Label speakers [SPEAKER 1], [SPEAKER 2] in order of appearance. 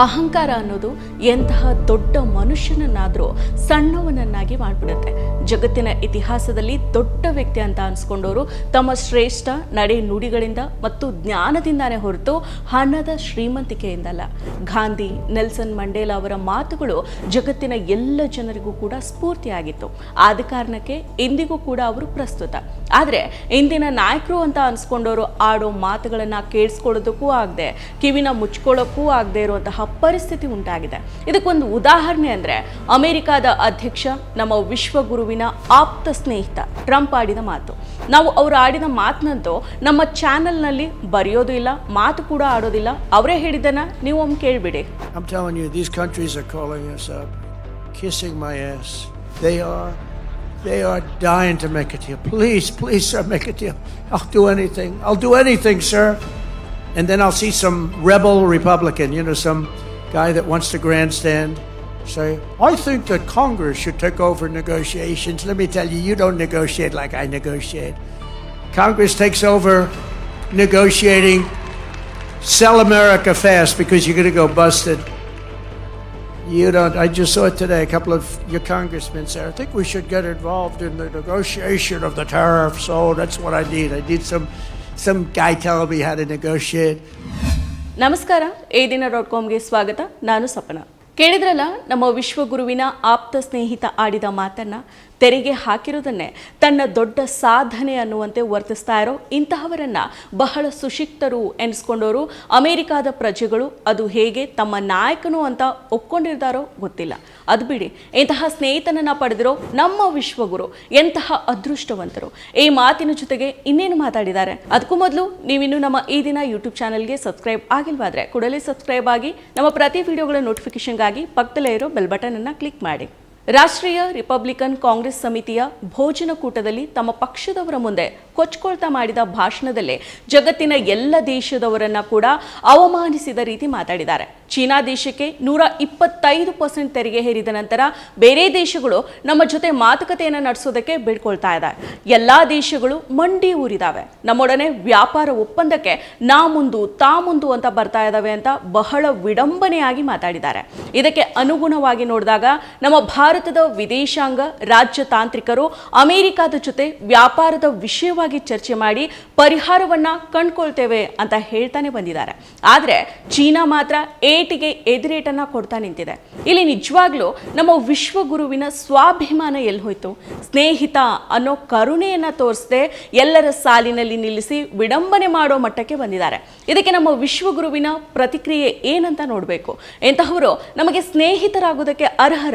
[SPEAKER 1] ಅಹಂಕಾರ ಅನ್ನೋದು ಎಂತಹ ದೊಡ್ಡ ಮನುಷ್ಯನನ್ನಾದರೂ ಸಣ್ಣವನನ್ನಾಗಿ ಮಾಡಿಬಿಡುತ್ತೆ. ಜಗತ್ತಿನ ಇತಿಹಾಸದಲ್ಲಿ ದೊಡ್ಡ ವ್ಯಕ್ತಿ ಅಂತ ಅನ್ಸ್ಕೊಂಡವರು ತಮ್ಮ ಶ್ರೇಷ್ಠ ನಡೆ ನುಡಿಗಳಿಂದ ಮತ್ತು ಜ್ಞಾನದಿಂದಾನೇ ಹೊರತು ಹಣದ ಶ್ರೀಮಂತಿಕೆಯಿಂದಲ್ಲ. ಗಾಂಧಿ, ನೆಲ್ಸನ್ ಮಂಡೇಲಾ ಅವರ ಮಾತುಗಳು ಜಗತ್ತಿನ ಎಲ್ಲ ಜನರಿಗೂ ಕೂಡ ಸ್ಫೂರ್ತಿಯಾಗಿತ್ತು. ಆದ ಕಾರಣಕ್ಕೆ ಇಂದಿಗೂ ಕೂಡ ಅವರು ಪ್ರಸ್ತುತ. ಆದರೆ ಇಂದಿನ ನಾಯಕರು ಅಂತ ಅನ್ಸ್ಕೊಂಡವರು ಆಡೋ ಮಾತುಗಳನ್ನು ಕೇಳಿಸ್ಕೊಳ್ಳೋದಕ್ಕೂ ಆಗದೆ, ಕಿವಿನ ಮುಚ್ಕೊಳ್ಳೋಕ್ಕೂ ಆಗದೆ ಇರುವಂತಹ ಪರಿಸ್ಥಿತಿ ಉಂಟಾಗಿದೆ ಇದಕ್ಕೊಂದು ಉದಾಹರಣೆ ಅಂದರೆ ಅಮೆರಿಕಾದ ಅಧ್ಯಕ್ಷ ನಮ್ಮ ವಿಶ್ವಗುರುವಿನ ಆಪ್ತ ಸ್ನೇಹಿತ ಟ್ರಂಪ್ ಆಡಿದ ಮಾತು ನಾವು ಅವರು ಆಡಿದ ಮಾತನ್ನಂತೂ ನಮ್ಮ ಚಾನೆಲ್ನಲ್ಲಿ ಬರೆಯೋದು ಇಲ್ಲ ಮಾತು ಕೂಡ ಆಡೋದಿಲ್ಲ ಅವರೇ ಹೇಳಿದ್ದನ್ನ ನೀವು ಒಮ್ಮೆ ಕೇಳಿಬಿಡಿ
[SPEAKER 2] I'm telling you, these countries are calling us up, kissing my ass. They are, they are dying to make it here. Please, please, sir, make it here. I'll do anything. I'll do anything, sir. And then I'll see some rebel Republican, you know, some guy that wants to grandstand, say, I think that Congress should take over negotiations. Let me tell you, you don't negotiate like I negotiate. Congress takes over negotiating sell America fast because you're going to go busted. You don't. I just saw it today. A couple of your congressmen said, I think we should get involved in the negotiation of the tariffs. Oh, that's what I need. I need some some guy telling me how to.
[SPEAKER 1] ನಮಸ್ಕಾರ ಏ ದಿನ dot ಕಾಮ್ಗೆ ಸ್ವಾಗತ ನಾನು ಸಪನ ಕೇಳಿದ್ರಲ್ಲ, ನಮ್ಮ ವಿಶ್ವಗುರುವಿನ ಆಪ್ತ ಸ್ನೇಹಿತ ಆಡಿದ ಮಾತನ್ನ ತೆರಿಗೆ ಹಾಕಿರೋದನ್ನೇ ತನ್ನ ದೊಡ್ಡ ಸಾಧನೆ ಅನ್ನುವಂತೆ ವರ್ತಿಸ್ತಾ ಇರೋ ಇಂತಹವರನ್ನ ಬಹಳ ಸುಶಿಕ್ತರು ಎನಿಸ್ಕೊಂಡವರು ಅಮೆರಿಕಾದ ಪ್ರಜೆಗಳು ಅದು ಹೇಗೆ ತಮ್ಮ ನಾಯಕನು ಅಂತ ಒಪ್ಕೊಂಡಿರ್ತಾರೋ ಗೊತ್ತಿಲ್ಲ. ಅದು ಬಿಡಿ, ಇಂತಹ ಸ್ನೇಹಿತನನ್ನ ಪಡೆದಿರೋ ನಮ್ಮ ವಿಶ್ವಗುರು ಎಂತಹ ಅದೃಷ್ಟವಂತರು. ಈ ಮಾತಿನ ಜೊತೆಗೆ ಇನ್ನೇನು ಮಾತಾಡಿದ್ದಾರೆ? ಅದಕ್ಕೂ ಮೊದಲು ನೀವಿನ್ನು ನಮ್ಮ ಈ ದಿನ ಯೂಟ್ಯೂಬ್ ಚಾನಲ್ಗೆ ಸಬ್ಸ್ಕ್ರೈಬ್ ಆಗಿಲ್ವಾದ್ರೆ ಕೂಡಲೇ ಸಬ್ಸ್ಕ್ರೈಬ್ ಆಗಿ ನಮ್ಮ ಪ್ರತಿ ವಿಡಿಯೋಗಳ ನೋಟಿಫಿಕೇಶನ್ಗಾಗಿ ಪಕ್ಕದಲ್ಲೇ ಇರೋ ಬೆಲ್ ಬಟನ್ ಅನ್ನ ಕ್ಲಿಕ್ ಮಾಡಿ. ರಾಷ್ಟ್ರೀಯ ರಿಪಬ್ಲಿಕನ್ ಕಾಂಗ್ರೆಸ್ ಸಮಿತಿಯ ಭೋಜನ ಕೂಟದಲ್ಲಿ ತಮ್ಮ ಪಕ್ಷದವರ ಮುಂದೆ ಕೊಚ್ಕೊಳ್ತಾ ಮಾಡಿದ ಭಾಷಣದಲ್ಲೇ ಜಗತ್ತಿನ ಎಲ್ಲ ದೇಶದವರನ್ನ ಕೂಡ ಅವಮಾನಿಸಿದ ರೀತಿ ಮಾತಾಡಿದ್ದಾರೆ. ಚೀನಾ ದೇಶಕ್ಕೆ ನೂರ ಇಪ್ಪತ್ತೈದು ಪರ್ಸೆಂಟ್ ತೆರಿಗೆ ಹೇರಿದ ನಂತರ ಬೇರೆ ದೇಶಗಳು ನಮ್ಮ ಜೊತೆ ಮಾತುಕತೆಯನ್ನು ನಡೆಸೋದಕ್ಕೆ ಬೇಡ್ಕೊಳ್ತಾ ಇದ್ದಾರೆ. ಎಲ್ಲ ದೇಶಗಳು ಮಂಡಿ ಊರಿದಾವೆ. ನಮ್ಮೊಡನೆ ವ್ಯಾಪಾರ ಒಪ್ಪಂದಕ್ಕೆ ನಾ ಮುಂದು, ತಾ ಮುಂದು ಅಂತ ಬರ್ತಾ ಇದ್ದಾವೆ ಅಂತ ಬಹಳ ವಿಡಂಬನೆಯಾಗಿ ಮಾತಾಡಿದ್ದಾರೆ. ಇದಕ್ಕೆ ಅನುಗುಣವಾಗಿ ನೋಡಿದಾಗ ನಮ್ಮ ಭಾರತದ ವಿದೇಶಾಂಗ, ರಾಜ್ಯ ತಾಂತ್ರಿಕರು ಅಮೆರಿಕದ ಜೊತೆ ವ್ಯಾಪಾರದ ವಿಷಯವಾಗಿ ಚರ್ಚೆ ಮಾಡಿ ಪರಿಹಾರವನ್ನ ಕಂಡುಕೊಳ್ತೇವೆ ಅಂತ ಹೇಳ್ತಾನೆ ಬಂದಿದ್ದಾರೆ. ಆದರೆ ಚೀನಾ ಮಾತ್ರ ಏಟಿಗೆ ಎದುರೇಟನ್ನ ಕೊಡ್ತಾ ನಿಂತಿದೆ. ಇಲ್ಲಿ ನಿಜವಾಗ್ಲೂ ನಮ್ಮ ವಿಶ್ವಗುರುವಿನ ಸ್ವಾಭಿಮಾನ ಎಲ್ಲಿ ಹೋಯ್ತು? ಸ್ನೇಹಿತ ಅನ್ನೋ ಕರುಣೆಯನ್ನ ತೋರಿಸದೆ ಎಲ್ಲರ ಸಾಲಿನಲ್ಲಿ ನಿಲ್ಲಿಸಿ ವಿಡಂಬನೆ ಮಾಡೋ ಮಟ್ಟಕ್ಕೆ ಬಂದಿದ್ದಾರೆ. ಇದಕ್ಕೆ ನಮ್ಮ ವಿಶ್ವಗುರುವಿನ ಪ್ರತಿಕ್ರಿಯೆ ಏನಂತ ನೋಡಬೇಕು? ಎಂತಹವರು ನಮಗೆ ಸ್ನೇಹಿತರಾಗೋದಕ್ಕೆ ಅರ್ಹರ?